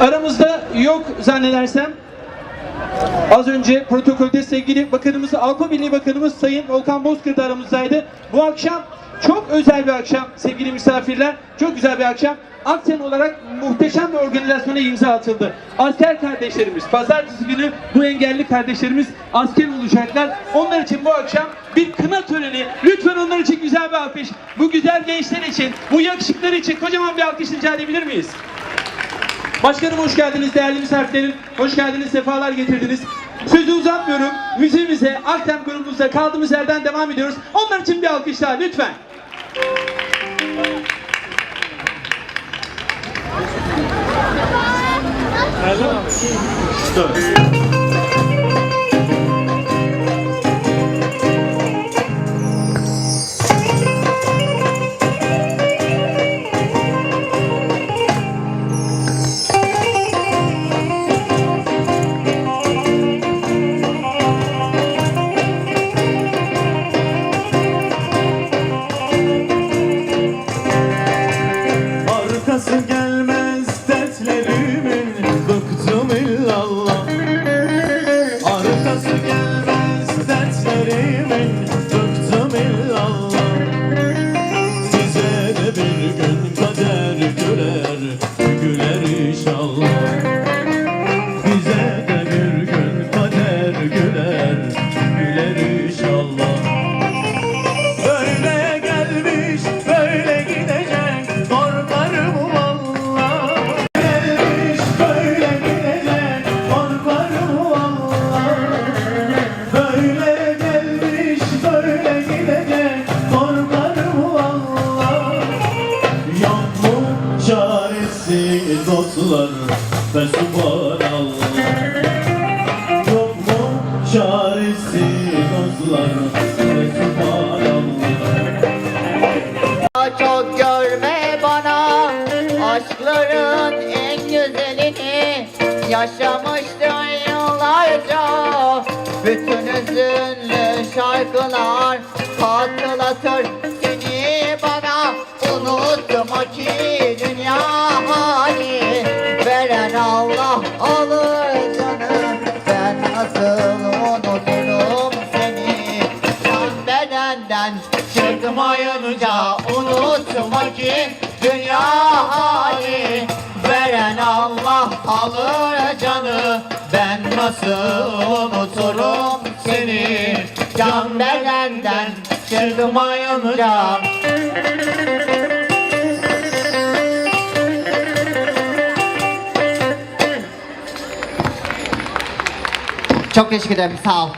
Aramızda yok zannedersem. Az önce protokolde sevgili bakanımız, Avrupa Birliği Bakanımız Sayın Volkan Bozkır da aramızdaydı. Bu akşam çok özel bir akşam sevgili misafirler. Çok güzel bir akşam. Aksen olarak muhteşem bir organizasyona imza atıldı. Asker kardeşlerimiz, pazartesi günü bu engelli kardeşlerimiz asker olacaklar. Onlar için bu akşam bir kına töreni. Lütfen onlar için güzel bir alkış. Bu güzel gençler için, bu yakışıklar için kocaman bir alkış rica edebilir miyiz? Başkanım hoş geldiniz, değerli misafirlerim. Hoş geldiniz, sefalar getirdiniz. Sözü uzatmıyorum. Müziğimize, Aktem grubumuzda kaldığımız yerden devam ediyoruz. Onlar için bir alkış daha lütfen. Arkası aşkların en güzelini Yaşamıştım yıllarca. Bütün hüzünlü şarkılar hatırlatır nasıl unuturum seni Can bedenden çıkmayınca Çok teşekkür ederim sağ ol.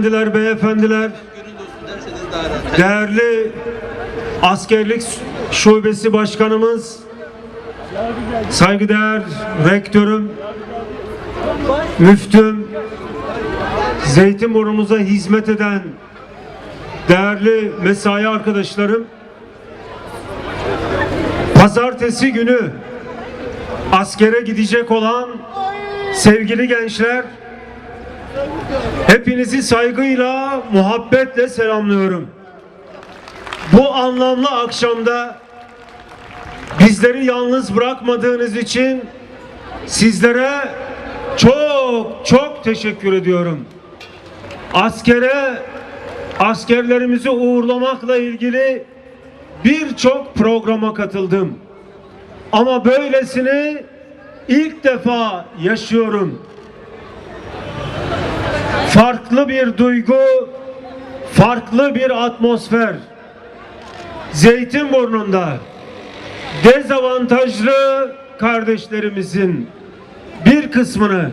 Hanımefendiler, beyefendiler, değerli askerlik şubesi başkanımız, saygıdeğer rektörüm, müftüm, Zeytinburnu'muza hizmet eden değerli mesai arkadaşlarım, pazartesi günü askere gidecek olan sevgili gençler, Hepinizi saygıyla, muhabbetle selamlıyorum. Bu anlamlı akşamda bizleri yalnız bırakmadığınız için sizlere çok çok teşekkür ediyorum. Askere askerlerimizi uğurlamakla ilgili birçok programa katıldım. Ama böylesini ilk defa yaşıyorum. Farklı bir duygu, farklı bir atmosfer. Zeytinburnu'nda dezavantajlı kardeşlerimizin bir kısmını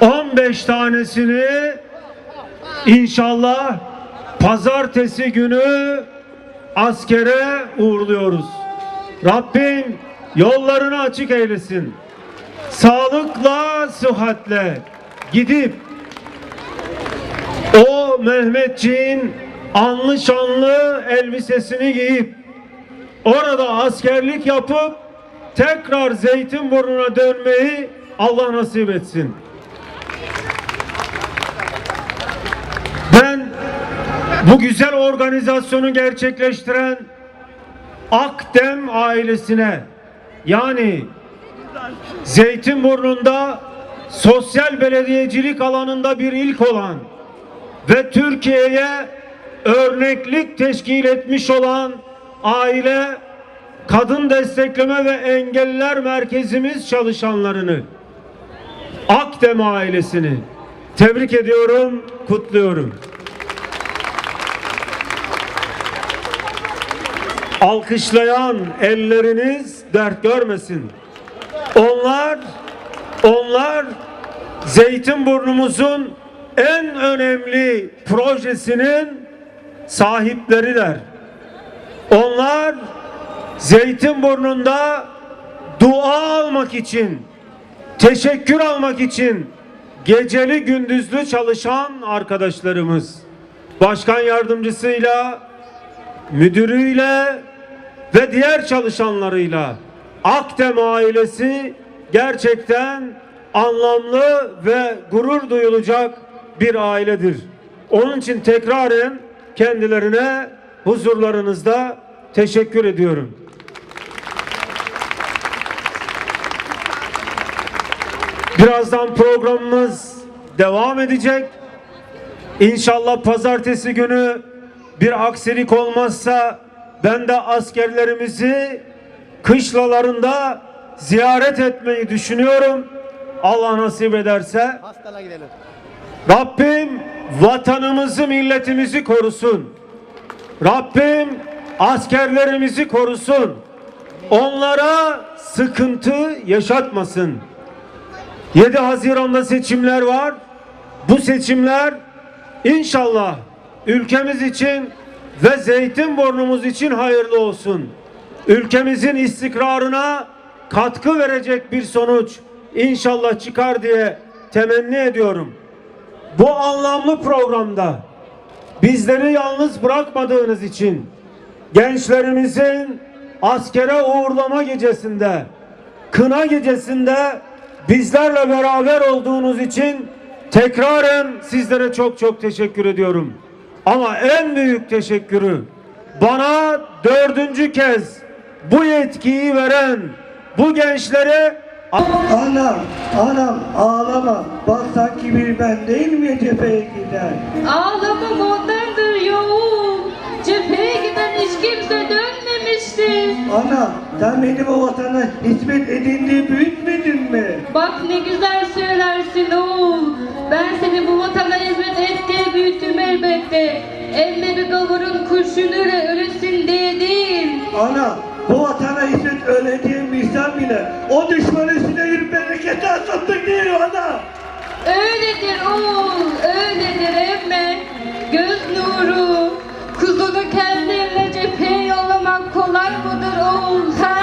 15 tanesini inşallah pazartesi günü askere uğurluyoruz. Rabbim yollarını açık eylesin. Sağlıkla, sıhhatle gidip o Mehmetçiğin anlı şanlı elbisesini giyip orada askerlik yapıp tekrar Zeytinburnu'na dönmeyi Allah nasip etsin. Ben bu güzel organizasyonu gerçekleştiren Akdem ailesine yani Zeytinburnu'nda sosyal belediyecilik alanında bir ilk olan ve Türkiye'ye örneklik teşkil etmiş olan aile kadın destekleme ve engelliler merkezimiz çalışanlarını Akdem ailesini tebrik ediyorum, kutluyorum. Alkışlayan elleriniz dert görmesin. Onlar onlar Zeytinburnumuzun en önemli projesinin sahipleriler. Onlar Zeytinburnu'nda dua almak için, teşekkür almak için geceli gündüzlü çalışan arkadaşlarımız. Başkan yardımcısıyla, müdürüyle ve diğer çalışanlarıyla Akdem ailesi gerçekten anlamlı ve gurur duyulacak bir ailedir. Onun için tekraren kendilerine huzurlarınızda teşekkür ediyorum. Birazdan programımız devam edecek. İnşallah pazartesi günü bir aksilik olmazsa ben de askerlerimizi kışlalarında ziyaret etmeyi düşünüyorum. Allah nasip ederse. Rabbim vatanımızı, milletimizi korusun. Rabbim askerlerimizi korusun. Onlara sıkıntı yaşatmasın. 7 Haziran'da seçimler var. Bu seçimler inşallah ülkemiz için ve Zeytinburnumuz için hayırlı olsun. Ülkemizin istikrarına katkı verecek bir sonuç inşallah çıkar diye temenni ediyorum. Bu anlamlı programda bizleri yalnız bırakmadığınız için gençlerimizin askere uğurlama gecesinde, kına gecesinde bizlerle beraber olduğunuz için tekraren sizlere çok çok teşekkür ediyorum. Ama en büyük teşekkürü bana dördüncü kez bu yetkiyi veren bu gençlere Anam, anam ağlama. Bak sanki bir ben değil mi cepheye giden? Ağlamam ondandır yoğul. Cepheye giden hiç kimse dönmemiştir. Ana, sen benim o vatana hizmet edindiği büyütmedin mi? Bak ne güzel söylersin oğul. Ben seni bu vatana hizmet et diye büyüttüm elbette. Elle bir gavurun kurşunuyla ölüsün diye değil. Ana, bu vatana hizmet öyle diye bilsen bile o düşman üstüne yürüp bereketi asattık diyor ana. Öyledir oğul, öyledir emme. Göz nuru. Kuzunu kendi eline cepheye yollamak kolay mıdır oğul ha?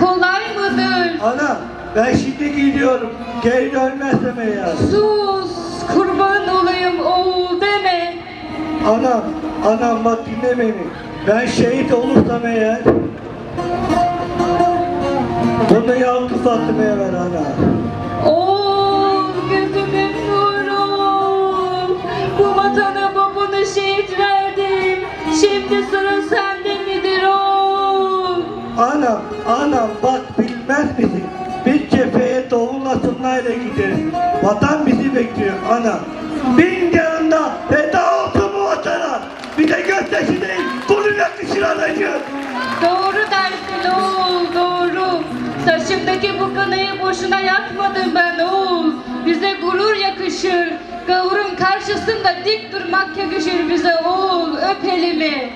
Kolay mıdır? Ana, ben şimdi gidiyorum. Geri dönmezsem eğer. Sus, kurban olayım oğul deme. Anam, anam bak dinle beni. Ben şehit olursam eğer bunu yavru Fatıma'ya ver. Oğul, gözümün nuru. Bu vatana babunu şehit verdim. Şimdi sıra sende midir oğul? Anam, anam bak bilmez misin? Biz cepheye doğumla sırnayla gideriz. Vatan bizi bekliyor ana. Bin yanında boşuna yakmadım ben oğul. Bize gurur yakışır. Gavurun karşısında dik durmak yakışır bize oğul. Öp elimi.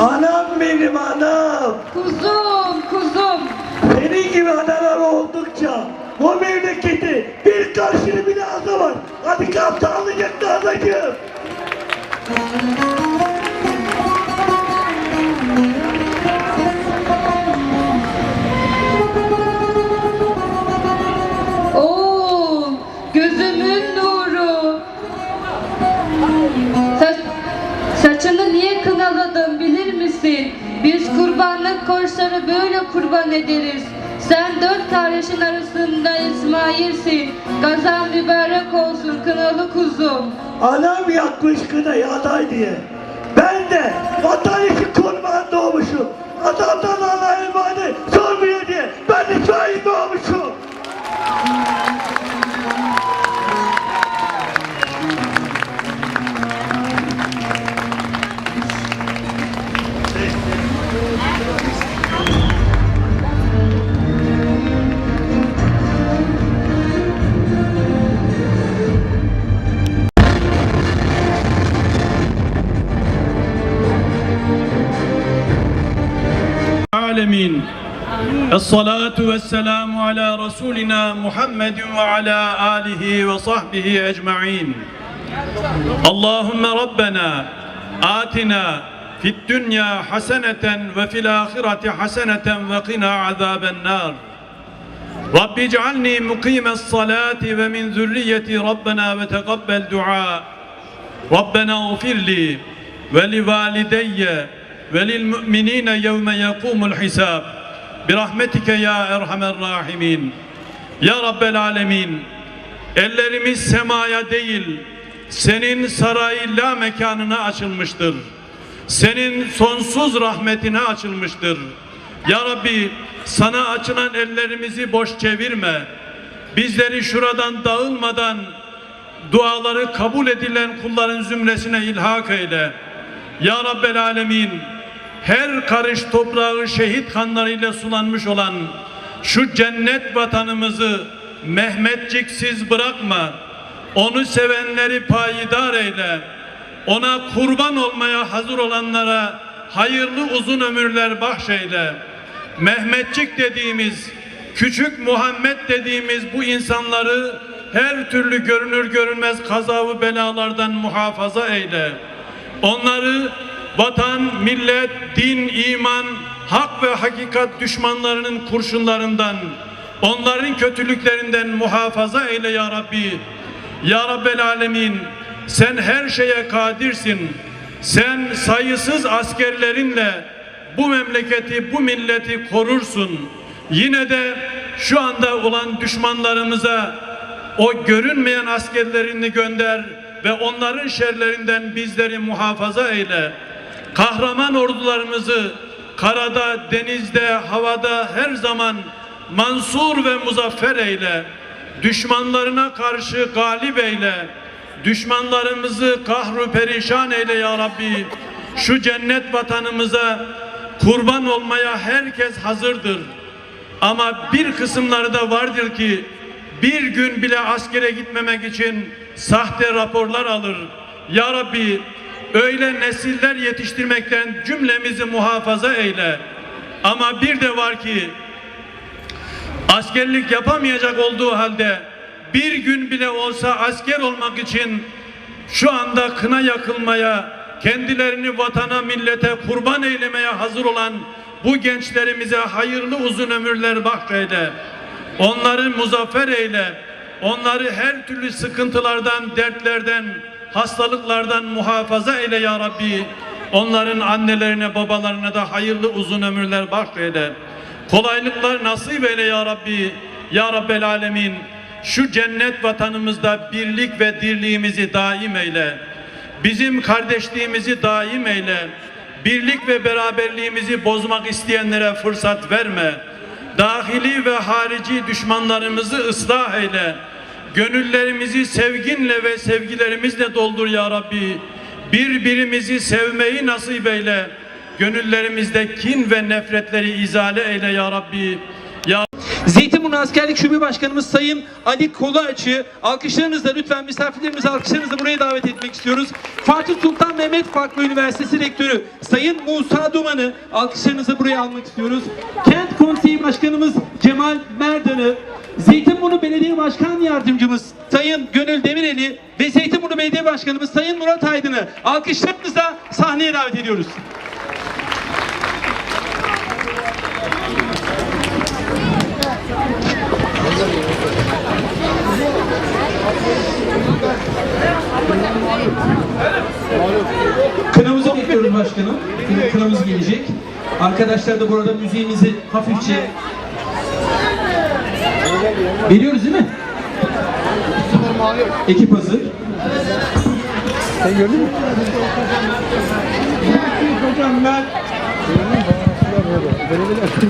Anam benim anam. Kuzum, kuzum. Senin gibi analar oldukça bu memleketi bir karşını bile azamaz. Hadi kaptanlık et anacığım. Kurbanlık koçları böyle kurban ederiz. Sen dört kardeşin arasında İsmail'sin. Gazan mübarek olsun kınalı kuzum. Anam yakmış kınayı aday diye. Ben de vatan için kurban doğmuşum. Adamdan Allah'a emanet sormuyor diye ben de şahit doğmuşum. الصلاة والسلام على رسولنا محمد وعلى آله وصحبه أجمعين. اللهم ربنا آتنا في الدنيا حسنة وفي الآخرة حسنة وقنا عذاب النار. رب اجعلني مقيم الصلاة ومن ذريتي ربنا وتقبل دعاء. ربنا اغفر لي ولوالدي وللمؤمنين يوم يقوم الحساب. Birahmetike ya erhamer rahimin. Ya Rabbel alemin. Ellerimiz semaya değil, senin sarayı la mekanına açılmıştır. Senin sonsuz rahmetine açılmıştır. Ya Rabbi sana açılan ellerimizi boş çevirme. Bizleri şuradan dağılmadan duaları kabul edilen kulların zümresine ilhak eyle. Ya Rabbel Alemin her karış toprağı şehit kanlarıyla sulanmış olan şu cennet vatanımızı Mehmetciksiz bırakma. Onu sevenleri payidar eyle. Ona kurban olmaya hazır olanlara hayırlı uzun ömürler bahşeyle. Mehmetçik dediğimiz, küçük Muhammed dediğimiz bu insanları her türlü görünür görünmez kaza ve belalardan muhafaza eyle. Onları vatan, millet, din, iman, hak ve hakikat düşmanlarının kurşunlarından, onların kötülüklerinden muhafaza eyle ya Rabbi. Ya Rabbel Alemin, sen her şeye kadirsin. Sen sayısız askerlerinle bu memleketi, bu milleti korursun. Yine de şu anda olan düşmanlarımıza o görünmeyen askerlerini gönder ve onların şerlerinden bizleri muhafaza eyle. Kahraman ordularımızı karada, denizde, havada her zaman mansur ve muzaffer eyle. Düşmanlarına karşı galip eyle. Düşmanlarımızı kahru perişan eyle ya Rabbi. Şu cennet vatanımıza kurban olmaya herkes hazırdır. Ama bir kısımları da vardır ki bir gün bile askere gitmemek için sahte raporlar alır. Ya Rabbi öyle nesiller yetiştirmekten cümlemizi muhafaza eyle. Ama bir de var ki askerlik yapamayacak olduğu halde bir gün bile olsa asker olmak için şu anda kına yakılmaya, kendilerini vatana, millete kurban eylemeye hazır olan bu gençlerimize hayırlı uzun ömürler bahşeyle. Onları muzaffer eyle. Onları her türlü sıkıntılardan, dertlerden, hastalıklardan muhafaza eyle ya Rabbi. Onların annelerine, babalarına da hayırlı uzun ömürler bahşeyle. Kolaylıklar nasip eyle ya Rabbi. Ya Rabbel Alemin. Şu cennet vatanımızda birlik ve dirliğimizi daim eyle. Bizim kardeşliğimizi daim eyle. Birlik ve beraberliğimizi bozmak isteyenlere fırsat verme. Dahili ve harici düşmanlarımızı ıslah eyle. Gönüllerimizi sevginle ve sevgilerimizle doldur ya Rabbi. Birbirimizi sevmeyi nasip eyle. Gönüllerimizde kin ve nefretleri izale eyle ya Rabbi. Ya Zeytinburnu Askerlik Şube Başkanımız Sayın Ali Koluaç'ı alkışlarınızla lütfen misafirlerimizi alkışlarınızla buraya davet etmek istiyoruz. Fatih Sultan Mehmet Farklı Üniversitesi Rektörü Sayın Musa Duman'ı alkışlarınızla buraya almak istiyoruz. Kent Konseyi Başkanımız Cemal Merdan'ı, Zeytinburnu Belediye Başkan Yardımcımız Sayın Gönül Demireli ve Zeytinburnu Belediye Başkanımız Sayın Murat Aydın'ı alkışlarınızla sahneye davet ediyoruz. Kınamızı bekliyoruz başkanım. Kınamız gelecek. Arkadaşlar da burada müziğimizi hafifçe veriyoruz değil mi? Ekip hazır. Sen gördün mü? Hocam ben asker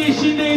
কৃষিতে